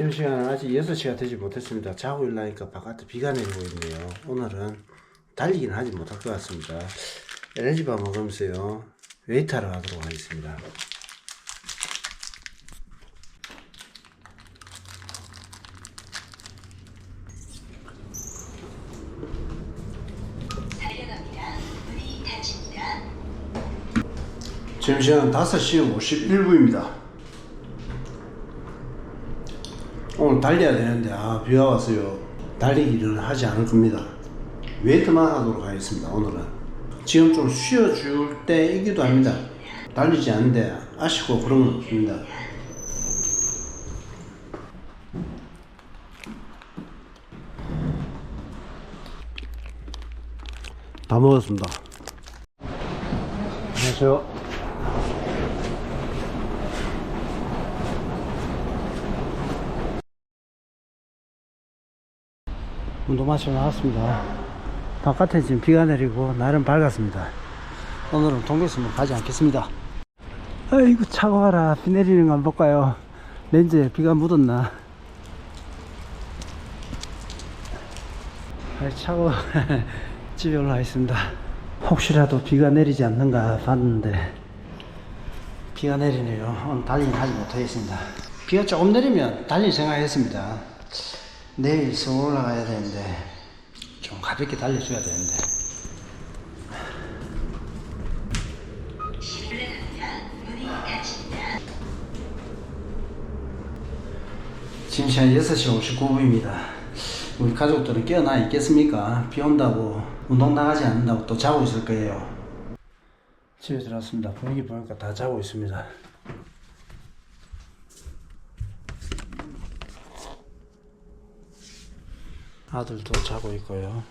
지금 시간은 아직 6시가 되지 못했습니다. 자고 일어나니까 바깥에 비가 내리고 있네요. 오늘은 달리기는 하지 못할 것 같습니다. 에너지바 먹으면서요. 웨이트하러 가도록 하겠습니다. 지금 시간 5시 51분입니다. 달려야 되는데 아 비가 왔어요. 달리기는 하지 않을 겁니다. 웨이트만 하도록 하겠습니다. 오늘은 지금 좀 쉬어줄 때이기도 합니다. 달리지 않는데 아쉽고 그런 건 없습니다. 다 먹었습니다. 안녕하세요. 운동 마치고 나왔습니다. 바깥에 지금 비가 내리고 날은 밝았습니다. 오늘은 동백섬을 가지 않겠습니다. 아이고 차가워라 비 내리는 거 안 볼까요? 렌즈에 비가 묻었나? 아이 차가워 집에 올라와 있습니다. 혹시라도 비가 내리지 않는가 봤는데 비가 내리네요. 오늘 달리긴 하지 못하겠습니다. 비가 조금 내리면 달릴 생각했습니다. 내일 서울 올라가야 되는데. 좀 가볍게 달려줘야 되는데. 지금 시간 6시 59분입니다. 우리 가족들은 깨어나 있겠습니까? 비 온다고 운동 나가지 않는다고 또 자고 있을 거예요. 집에 들어왔습니다. 분위기 보니까 다 자고 있습니다 아들도 자고 있고요.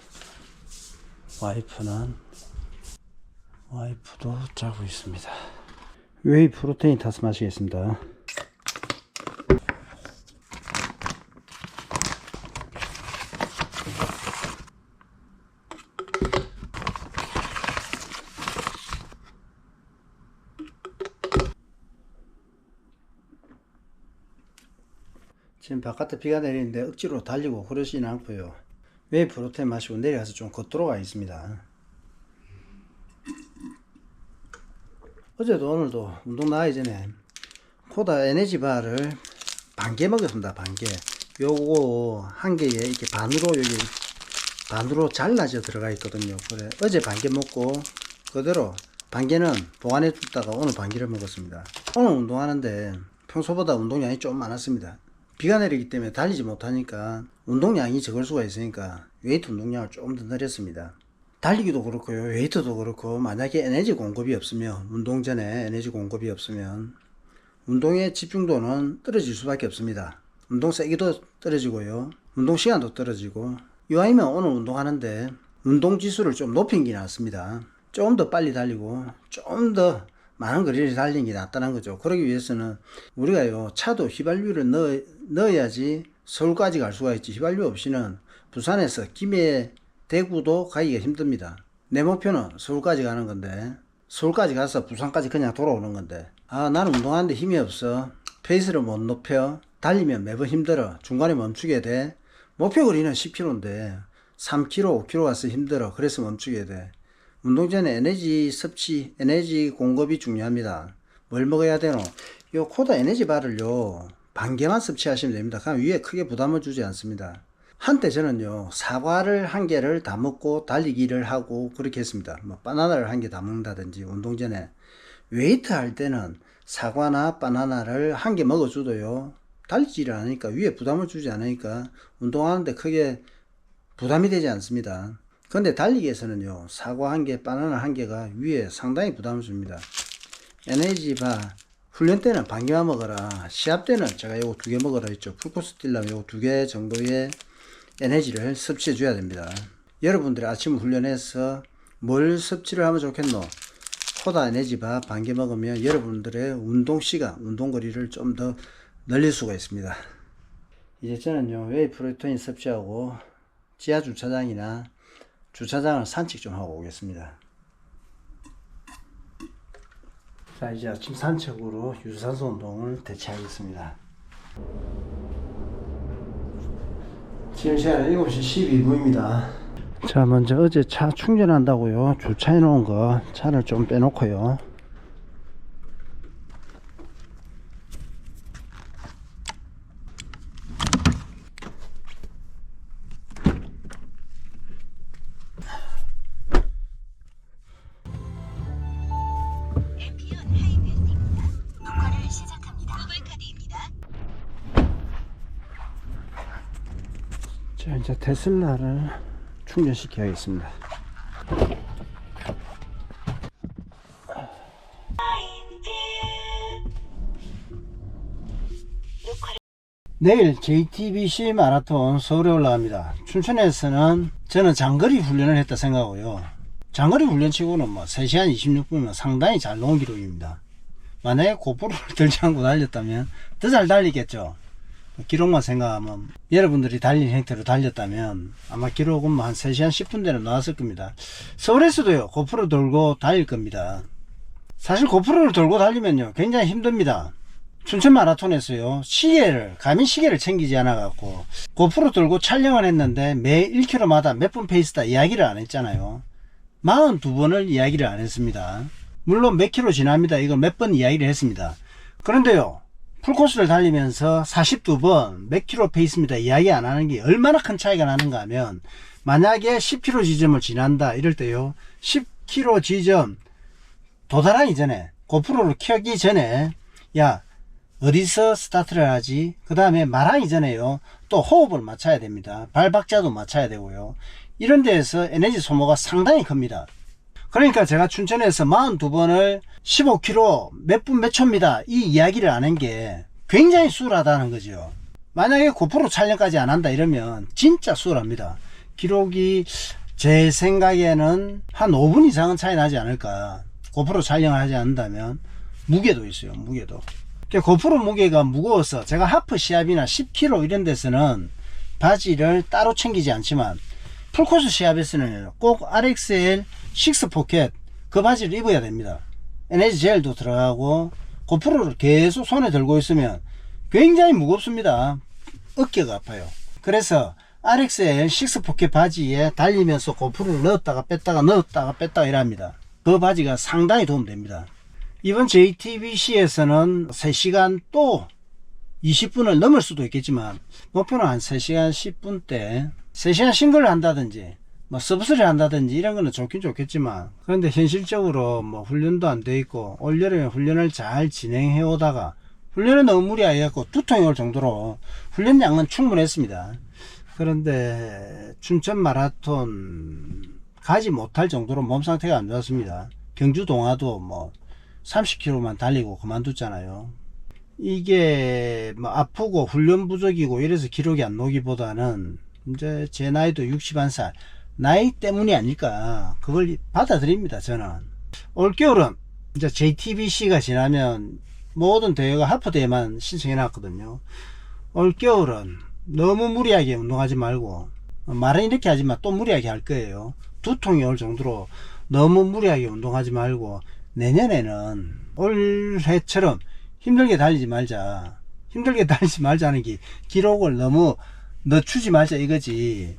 와이프는 와이프도 자고 있습니다. 웨이 프로테인 타서 마시겠습니다. 지금 바깥에 비가 내리는데 억지로 달리고 그러지는 않고요. 왜 프로테인 마시고 내려가서 좀 걷도록 하겠습니다. 어제도 오늘도 운동 나가기 전에 코다 에너지 바를 반 개 먹었습니다. 반 개. 요거 한 개에 이렇게 반으로 여기 반으로 잘라져 들어가 있거든요. 그래 어제 반 개 먹고 그대로 반 개는 보관해 뒀다가 오늘 반 개를 먹었습니다. 오늘 운동하는데 평소보다 운동량이 좀 많았습니다. 비가 내리기 때문에 달리지 못하니까 운동량이 적을 수가 있으니까 웨이트 운동량을 조금 더 늘렸습니다. 달리기도 그렇고요. 웨이트도 그렇고 만약에 에너지 공급이 없으면 운동 전에 에너지 공급이 없으면 운동의 집중도는 떨어질 수밖에 없습니다. 운동 세기도 떨어지고요. 운동 시간도 떨어지고 이왕이면 오늘 운동하는데 운동 지수를 좀 높인 게 낫습니다. 좀 더 빨리 달리고 좀 더 많은 거리를 달리는 게 낫다는 거죠. 그러기 위해서는 우리가요 차도 휘발유를 넣어, 넣어야지 서울까지 갈 수가 있지. 휘발유 없이는 부산에서 김해 대구도 가기가 힘듭니다. 내 목표는 서울까지 가는 건데 서울까지 가서 부산까지 그냥 돌아오는 건데 아 나는 운동하는데 힘이 없어. 페이스를 못 높여. 달리면 매번 힘들어. 중간에 멈추게 돼. 목표 거리는 10km인데 3km 5km 가서 힘들어. 그래서 멈추게 돼 운동 전에 에너지 섭취 에너지 공급이 중요합니다. 뭘 먹어야 되노? 요 코다 에너지 바를요. 반 개만 섭취하시면 됩니다. 그럼 위에 크게 부담을 주지 않습니다. 한때 저는요 사과를 한 개를 다 먹고 달리기를 하고 그렇게 했습니다. 뭐 바나나를 한 개 다 먹는다든지 운동 전에. 웨이트 할 때는 사과나 바나나를 한 개 먹어줘도요 달리지를 않으니까 위에 부담을 주지 않으니까 운동하는데 크게 부담이 되지 않습니다 근데 달리기에서는요 사과 한개 바나나 한 개가 위에 상당히 부담을 줍니다 에너지바 훈련 때는 반 개만 먹어라 시합 때는 제가 요거 두 개 먹어라 했죠 풀코스 뛰려면 요거 두 개 정도의 에너지를 섭취해 줘야 됩니다. 여러분들이 아침 훈련해서 뭘 섭취를 하면 좋겠노? 코다 에너지바 반개 먹으면 여러분들의 운동 시간, 운동 거리를 좀 더 늘릴 수가 있습니다. 이제 저는요, 웨이 프로테인 섭취하고 지하 주차장이나 주차장을 산책 좀 하고 오겠습니다. 자, 이제 아침 산책으로 유산소 운동을 대체하겠습니다. 지금 시간은 7시 12분입니다. 자, 먼저 어제 차 충전한다고요. 주차해 놓은 거 차를 좀 빼놓고요. 이제 테슬라를 충전시켜야겠습니다. 내일 JTBC 마라톤 서울에 올라갑니다. 춘천에서는 저는 장거리 훈련을 했다 생각하고요. 장거리 훈련치고는 뭐 3시간 26분이면 상당히 잘 놓은 기록입니다. 만약에 고프로를 들지 않고 달렸다면 더 잘 달리겠죠. 기록만 생각하면 여러분들이 달린 형태로 달렸다면 아마 기록은 뭐 한 3시간 10분 대로 나왔을 겁니다. 서울에서도요 고프로 돌고 달릴 겁니다. 사실 고프로를 돌고 달리면요 굉장히 힘듭니다. 춘천 마라톤에서요 시계를 가민 시계를 챙기지 않아 갖고 고프로 들고 촬영을 했는데 매 1km마다 몇 분 페이스다 이야기를 안 했잖아요 42번을 이야기를 안 했습니다 물론 몇 킬로 지납니다 이걸 몇 번 이야기를 했습니다 그런데요 풀코스를 달리면서 42번 몇 킬로 페이스입니다. 이야기 안 하는 게 얼마나 큰 차이가 나는가 하면 만약에 10킬로 지점을 지난다 이럴 때요. 10킬로 지점 도달하기 전에 고프로를 켜기 전에 야 어디서 스타트를 하지? 그 다음에 말하기 전에요. 또 호흡을 맞춰야 됩니다. 발 박자도 맞춰야 되고요. 이런 데에서 에너지 소모가 상당히 큽니다 그러니까 제가 춘천에서 42번을 15km 몇 분 몇 초입니다. 이 이야기를 안 한 게 굉장히 수월하다는 거죠 만약에 고프로 촬영까지 안 한다 이러면 진짜 수월합니다. 기록이 제 생각에는 한 5분 이상은 차이 나지 않을까. 고프로 촬영을 하지 않는다면 무게도 있어요 무게도. 그 고프로 무게가 무거워서 제가 하프 시합이나 10kg 이런 데서는 바지를 따로 챙기지 않지만 풀코스 시합에서는 꼭 RXL 6 포켓 그 바지를 입어야 됩니다. 에너지 젤도 들어가고 고프로를 계속 손에 들고 있으면 굉장히 무겁습니다. 어깨가 아파요. 그래서 RXL 6 포켓 바지에 달리면서 고프로를 넣었다가 뺐다가 넣었다가 뺐다가 이랍니다. 그 바지가 상당히 도움됩니다. 이번 JTBC에서는 3시간 또 20분을 넘을 수도 있겠지만 목표는 한 3시간 10분대 3시간 싱글을 한다든지 뭐 서브스를 한다든지 이런 거는 좋긴 좋겠지만 그런데 현실적으로 뭐 훈련도 안 돼 있고 올여름에 훈련을 잘 진행해 오다가 훈련은 너무 무리하였고 두통이 올 정도로 훈련량은 충분했습니다 그런데 춘천 마라톤 가지 못할 정도로 몸 상태가 안 좋았습니다 경주 동화도 뭐 30km만 달리고 그만뒀잖아요. 이게 뭐 아프고 훈련 부족이고 이래서 기록이 안 나오기보다는 이제 제 나이도 61살 나이 때문이 아닐까 그걸 받아들입니다 저는. 올겨울은 이제 JTBC가 지나면 모든 대회가 하프 대회만 신청해 놨거든요. 올겨울은 너무 무리하게 운동하지 말고 말은 이렇게 하지만 또 무리하게 할 거예요. 두통이 올 정도로 너무 무리하게 운동하지 말고 내년에는 올해처럼 힘들게 달리지 말자. 힘들게 달리지 말자는 게 기록을 너무 늦추지 말자 이거지.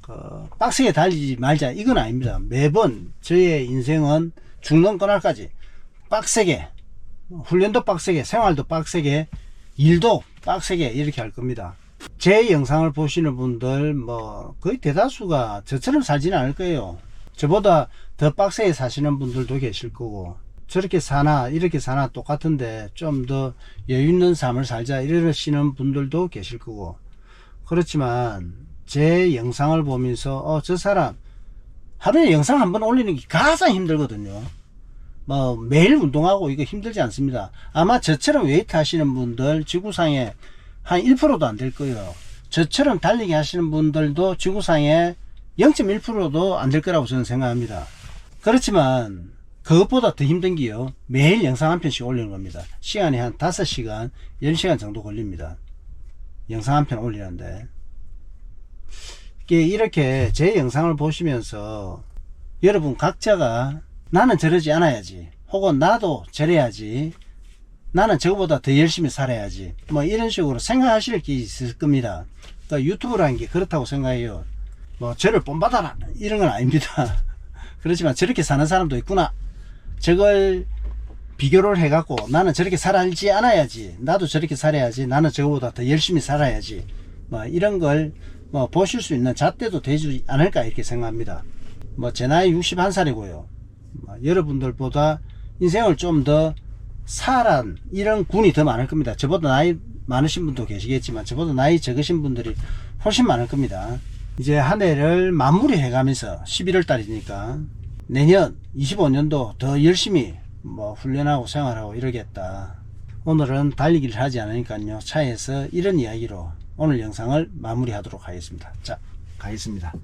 그 빡세게 달리지 말자 이건 아닙니다. 매번 저의 인생은 죽는 그날까지 빡세게 훈련도 빡세게 생활도 빡세게 일도 빡세게 이렇게 할 겁니다. 제 영상을 보시는 분들 뭐 거의 대다수가 저처럼 살지는 않을 거예요. 저보다 더 빡세게 사시는 분들도 계실 거고 저렇게 사나 이렇게 사나 똑같은데 좀 더 여유 있는 삶을 살자 이러시는 분들도 계실 거고. 그렇지만 제 영상을 보면서 어 저 사람 하루에 영상 한 번 올리는 게 가장 힘들거든요. 뭐 매일 운동하고 이거 힘들지 않습니다. 아마 저처럼 웨이트 하시는 분들 지구상에 한 1%도 안 될 거예요. 저처럼 달리기 하시는 분들도 지구상에 0.1%도 안 될 거라고 저는 생각합니다. 그렇지만 그것보다 더 힘든 게요. 매일 영상 한 편씩 올리는 겁니다. 시간이 한 5시간, 10시간 정도 걸립니다. 영상 한 편 올리는데. 이렇게 제 영상을 보시면서 여러분 각자가 나는 저러지 않아야지. 혹은 나도 저래야지. 나는 저거보다 더 열심히 살아야지. 뭐 이런 식으로 생각하실 게 있을 겁니다. 그러니까 유튜브라는 게 그렇다고 생각해요. 뭐 저를 본받아라 이런 건 아닙니다. 그렇지만 저렇게 사는 사람도 있구나. 저걸 비교를 해갖고 나는 저렇게 살지 않아야지. 나도 저렇게 살아야지. 나는 저거보다 더 열심히 살아야지. 뭐 이런 걸 뭐 보실 수 있는 잣대도 되지 않을까 이렇게 생각합니다. 뭐 제 나이 61살이고요. 뭐 여러분들보다 인생을 좀더 살한 이런 군이 더 많을 겁니다. 저보다 나이 많으신 분도 계시겠지만 저보다 나이 적으신 분들이 훨씬 많을 겁니다. 이제 한 해를 마무리해 가면서 11월 달이니까 내년 25년도 더 열심히 뭐 훈련하고 생활하고 이러겠다. 오늘은 달리기를 하지 않으니까요. 차에서 이런 이야기로 오늘 영상을 마무리하도록 하겠습니다. 자, 가겠습니다.